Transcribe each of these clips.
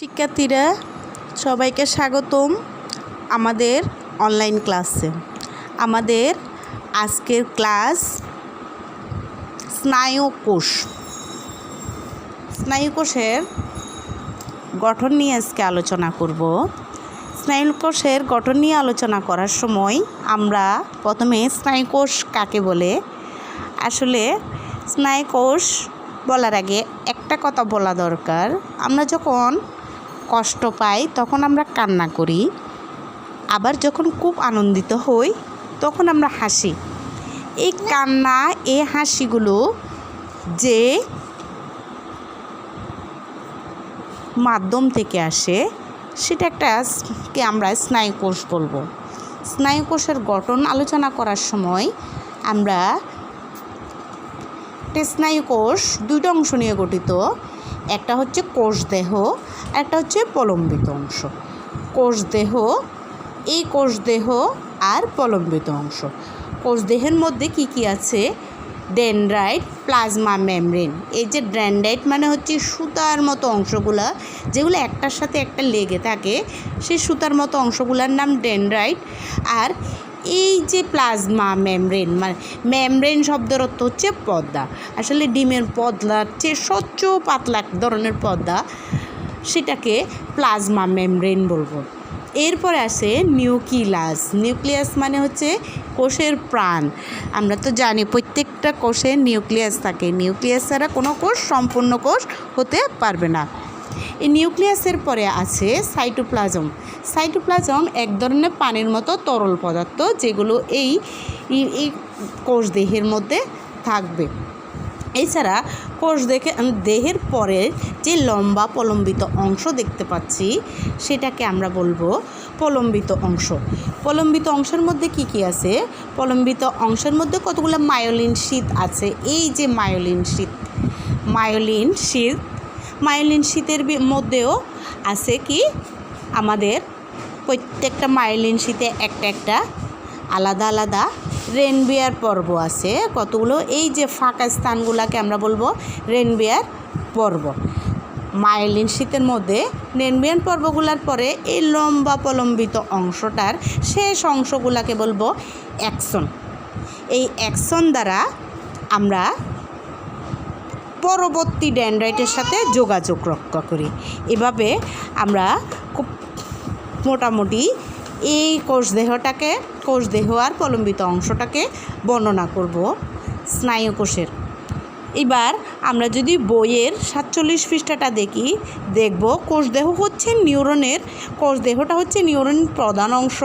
শিক্ষার্থীরা, সবাইকে স্বাগতম আমাদের অনলাইন ক্লাসে আমাদের আজকের ক্লাস স্নায়ুকোষ স্নায়ুকোষের গঠন নিয়ে আজকে আলোচনা করব। স্নায়ুকোষের গঠন নিয়ে আলোচনা করার সময় আমরা প্রথমে স্নায়ুকোষ কাকে বলে? আসলে স্নায়ুকোষ বলার আগে একটা কথা বলা দরকার। আমরা যখন কষ্ট পাই, তখন আমরা কান্না করি। আবার যখন খুব আনন্দিত হই, তখন আমরা হাসি। এই কান্না, এই হাসিগুলো যে মাধ্যম থেকে আসে, সেটা একটা কে আমরা স্নায়ুকোষ বলব। স্নায়ুকোষের গঠন আলোচনা করার সময় আমরা একটা স্নায়ুকোষ দুইটা অংশ নিয়ে গঠিত। একটা হচ্ছে কোষদেহ একটা হচ্ছে প্রলম্বিত অংশ। কোষদেহ এই কোষদেহ আর প্রলম্বিত অংশ। কোষদেহের মধ্যে কি কি আছে? Dendrite, plasma membrane. এই যে ড্যান্ডাইট মানে হচ্ছে সুতার মতো অংশগুলা, যেগুলো একটার সাথে একটা লেগে থাকে, সেই সুতার মতো অংশগুলোর নাম ডেনড্রাইট। আর এই যে প্লাজমা মেমব্রেন মানে মেমব্রেন শব্দের অর্থ হচ্ছে পর্দা। আসলে ডিমের পদলার চেয়ে স্বচ্ছ, পাতলা এক ধরনের পর্দা। সেটাকে প্লাজমা মেমব্রেন বলব। এরপরে আসে নিউক্লিয়াস। নিউক্লিয়াস মানে হচ্ছে কোষের প্রাণ। আমরা তো জানি প্রত্যেকটা কোষে নিউক্লিয়াস থাকে। নিউক্লিয়াস ছাড়া কোনো কোষ, সম্পূর্ণ কোষ হতে পারবে না। এই নিউক্লিয়াসের পরে আছে সাইটোপ্লাজম। সাইটোপ্লাজম এক ধরনের পানির মতো তরল পদার্থ যেগুলো এই, এই- কোষ দেহের মধ্যে থাকবে। এছাড়া কোষ দেখে দেহের পরের যে লম্বা প্রলম্বিত অংশ দেখতে পাচ্ছি, সেটাকে আমরা বলব প্রলম্বিত অংশ। প্রলম্বিত অংশের মধ্যে কি কি আছে? প্রলম্বিত অংশের মধ্যে কতগুলো মায়োলিন শীত আছে? এই যে মায়োলিন শীত মায়োলিন শীত মায়োলিন শীতের মধ্যেও আছে কি আমাদের প্রত্যেকটা মায়োলিন শীতে একটা একটা আলাদা আলাদা রেনবিয়ার পর্ব আছে। কতগুলো? এই যে ফাঁকা স্থানগুলোকে আমরা বলব রেনবিয়ার পর্ব। মাইলিন শীতের মধ্যে রেনবিয়ার পর্বগুলার পরে এই লম্বা প্রলম্বিত অংশটার শেষ অংশগুলোকে বলব অ্যাকশন। এই অ্যাকশন দ্বারা আমরা পরবর্তী ড্যান্ড্রাইটের সাথে যোগাযোগ রক্ষা করি। এভাবে আমরা খুব মোটামুটি এই কোষদেহটাকে, কোষদেহ আর প্রলম্বিত অংশটাকে বর্ণনা করব স্নায়ুকোষের। এবার আমরা যদি বইয়ের সাতচল্লিশ পৃষ্ঠাটা দেখি, দেখব কোষদেহ হচ্ছে নিউরনের, কোষদেহটা হচ্ছে নিউরনের প্রধান অংশ।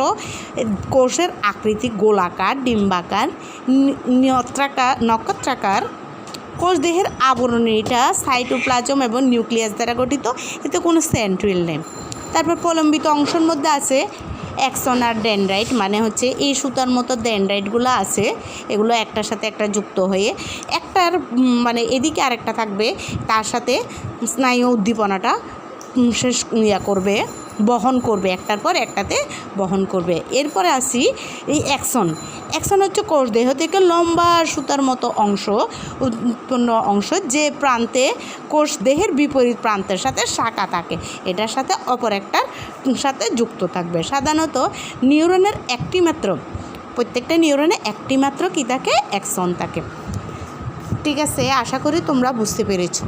কোষের আকৃতি গোলাকার, ডিম্বাকার নত্রাকার নক্ষত্রাকার কোষ দেহের আবরণ, এটা সাইটোপ্লাজম এবং নিউক্লিয়াস দ্বারা গঠিত। এতে কোনো সেন্ট্রিল নেই। তারপর প্রলম্বিত অংশের মধ্যে আছে অ্যাকশন আর ডেনড্রাইট মানে হচ্ছে এই সুতার মতো ডেনড্রাইটগুলো আছে, এগুলো একটার সাথে একটা যুক্ত হয়ে একটার মানে এদিকে আরেকটা থাকবে, তার সাথে স্নায়ু উদ্দীপনাটা শেষ ইয়া করবে। বহন করবে, একটার পর একটাতে বহন করবে। এরপরে আসি এই অ্যাকশন। অ্যাকশন হচ্ছে কোষ দেহ থেকে লম্বা সুতার মতো অংশ, উৎপন্ন অংশ যে প্রান্তে কোষ দেহের বিপরীত প্রান্তের সাথে শাখা থাকে। এটার সাথে অপর একটার সাথে যুক্ত থাকবে। সাধারণত নিউরনের একটি মাত্র, প্রত্যেকটা নিউরনে একটি মাত্র কী থাকে? অ্যাকশন থাকে। ঠিক আছে, আশা করি তোমরা বুঝতে পেরেছ।